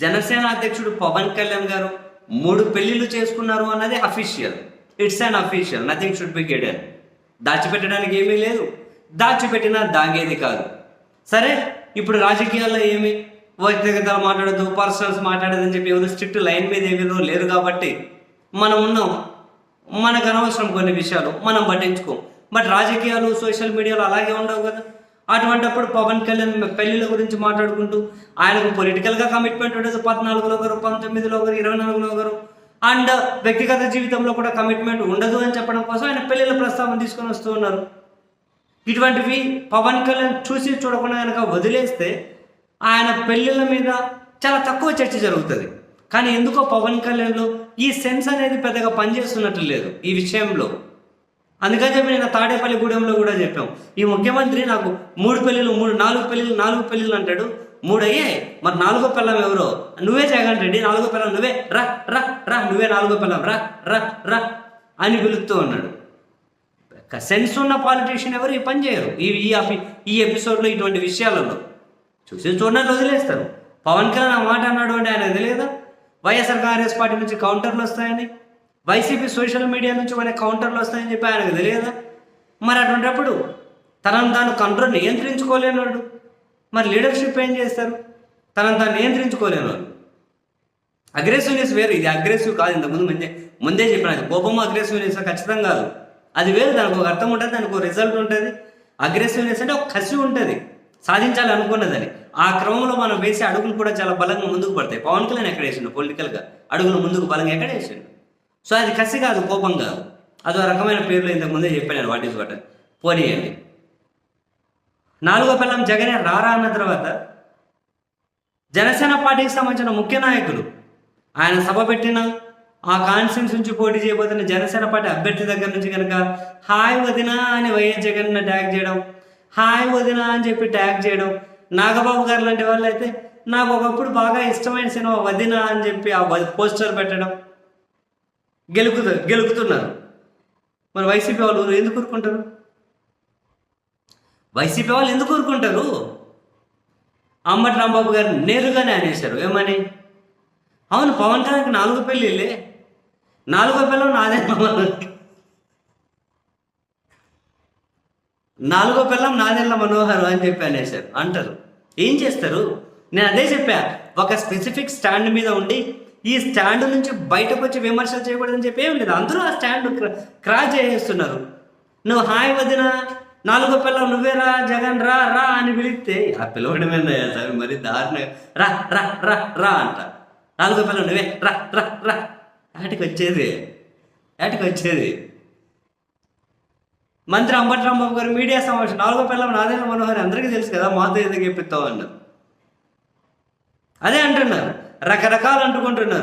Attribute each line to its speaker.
Speaker 1: జనసేన అధ్యక్షుడు పవన్ కళ్యాణ్ గారు మూడు పెళ్ళిళ్ళు చేసుకున్నారు అన్నది official. It's unofficial nothing should be hidden దాచిపెట్టడానికి ఏమీ లేదు. దాచిపెట్టినా దాగేది కాదు. సరే ఇప్పుడు రాజకీయాల్లో ఏమి? వ్యక్తిగతాలు మాట్లాడద్దు పర్సనల్స్ మాట్లాడదని చెప్పి ఎవరు స్ట్రిక్ట్ లైన్ మీద ఎవరు లేరు కాబట్టి మనం ఉన్నాం. మనకు అనవసరం కొన్ని విషయాలు. మనం పట్టించుకోం. బట్ రాజకీయాలు సోషల్ మీడియాలో అలాగే ఉండవు కదా. అటువంటప్పుడు పవన్ కళ్యాణ్ పెళ్ళిళ్ళ గురించి మాట్లాడుకుంటూ ఆయనకు పొలిటికల్గా కమిట్మెంట్ ఉండదు పద్నాలుగులో ఒకరు పంతొమ్మిదిలో ఒకరు ఇరవై నాలుగులో ఒకరు. అండ్ వ్యక్తిగత జీవితంలో కూడా కమిట్మెంట్ ఉండదు అని చెప్పడం కోసం ఆయన పెళ్ళిళ్ళ ప్రస్తావన తీసుకొని వస్తూ ఉన్నారు. ఇటువంటివి పవన్ కళ్యాణ్ చూసి చూడకుండా కనుక వదిలేస్తే ఆయన పెళ్ళిళ్ళ మీద చాలా తక్కువ చర్చ జరుగుతుంది. కానీ ఎందుకో పవన్ కళ్యాణ్లో ఈ సెన్స్ అనేది పెద్దగా పనిచేస్తున్నట్లు లేదు ఈ విషయంలో. అందుకని చెప్పి నేను తాడేపల్లి గూడెంలో కూడా చెప్పాం. ఈ ముఖ్యమంత్రి నాకు మూడు పెళ్ళిళ్ళు మూడు నాలుగు పెళ్ళిళ్ళు నాలుగు పెళ్ళిళ్ళు అంటాడు. మూడు అయ్యాయి మరి నాలుగో పిల్లం ఎవరో? నువ్వే జగన్ రెడ్డి నాలుగో పిల్లం నువ్వే. రా రా రా నువ్వే నాలుగో పిల్లం రా రా రా అని పిలుస్తూ ఉన్నాడు. సెన్స్ ఉన్న పాలిటీషియన్ ఎవరు ఈ పని చేయరు. ఈ ఈ ఈ ఎపిసోడ్లో ఇటువంటి విషయాలలో చూసి చూడడానికి వదిలేస్తారు. పవన్ కళ్యాణ్ ఆ మాట అన్నాడు అంటే ఆయన తెలియదా? వైఎస్ఆర్ కాంగ్రెస్ పార్టీ నుంచి కౌంటర్లు వస్తాయని? వైసీపీ సోషల్ మీడియా నుంచి మన కౌంటర్లు వస్తాయని చెప్పి ఆయనకు తెలియదా? మరి అటువంటిప్పుడు తనను తాను కంట్రోల్ నియంత్రించుకోలేనివాడు మరి లీడర్షిప్ ఏం చేస్తారు? తనను తాను నియంత్రించుకోలేనివాడు అగ్రెసివ్నెస్ వేరు. ఇది అగ్రెసివ్ కాదు. ఇంతకుముందు ముందే ముందే చెప్పిన అది కోపం అగ్రెసివ్నెస్ ఖచ్చితంగా కాదు. అది వేరు. దానికి ఒక అర్థం ఉంటుంది. దానికి ఒక రిజల్ట్ ఉంటుంది. అగ్రెసివ్నెస్ అంటే ఒక కసి ఉంటుంది. సాధించాలి అనుకున్నదని ఆ క్రమంలో మనం వేసే అడుగులు కూడా చాలా బలంగా ముందుకు పడతాయి. పవన్ కళ్యాణ్ ఎక్కడ వేసిండు? పొలిటికల్గా అడుగులు ముందుకు బలంగా ఎక్కడ వేసిండు? సో అది కసి కాదు కోపం కాదు. అదో రకమైన పేర్లు ఇంతకుముందే చెప్పాను వాట్ ఈస్ వాట్ పోనీయండి. నాలుగో పిల్లం జగనే రారా అన్న తర్వాత జనసేన పార్టీకి సంబంధించిన ముఖ్య నాయకులు ఆయన సభ పెట్టిన ఆ కాన్స్టిట్యూన్స్ నుంచి పోటీ చేయబోతున్న జనసేన పార్టీ అభ్యర్థి దగ్గర నుంచి కనుక హాయ్ వదినా అని వైఎస్ జగన్ ట్యాగ్ చేయడం హాయ్ వదినా అని చెప్పి ట్యాగ్ చేయడం నాగబాబు గారు లాంటి వాళ్ళు అయితే నాకు ఒకప్పుడు బాగా ఇష్టమైన సినిమా వదినా అని చెప్పి ఆ పోస్టర్ పెట్టడం గెలుపు గెలుపుతున్నారు మరి వైసీపీ వాళ్ళు ఎందుకు కోరుకుంటారు వైసీపీ వాళ్ళు ఎందుకు కోరుకుంటారు అంబటి రాంబాబు గారు నేరుగానే అనేశారు. ఏమని? అవును పవన్ కళ్యాణ్కి నాలుగు పెళ్ళిళ్ళే. నాలుగో పిల్లలు నాదే నాలుగో పిల్లం నాదెల్ల మనోహర్ అని చెప్పి అనేశారు. అంటారు. ఏం చేస్తారు? నేను అదే చెప్పా. ఒక స్పెసిఫిక్ స్టాండ్ మీద ఉండి ఈ స్టాండ్ నుంచి బయటకు వచ్చి విమర్శలు చేయకూడదని చెప్పి ఏం లేదు. అందరూ ఆ స్టాండ్ క్రాస్ చేసేస్తున్నారు. నువ్వు హాయ్ వదిన నాలుగో పిల్లలు నువ్వేరా జగన్ రా రా అని పిలిస్తే ఆ పిలవడమేనా సార్ మరి దారుణ. రా రా రా రా అంట. నాలుగో పిల్లలు నువ్వే రా రా రా ఆటికి వచ్చేది. ఆటికి వచ్చేది. మంత్రి అంబటి రాంబాబు గారు మీడియా సమావేశం నాలుగో పిల్లలు నాదేన మనోహర్ అందరికీ తెలుసు కదా మాతో ఎందుకు చెప్పిస్తావు అన్నారు. అదే అంటున్నారు. రకరకాలు అంటుకుంటున్నారు.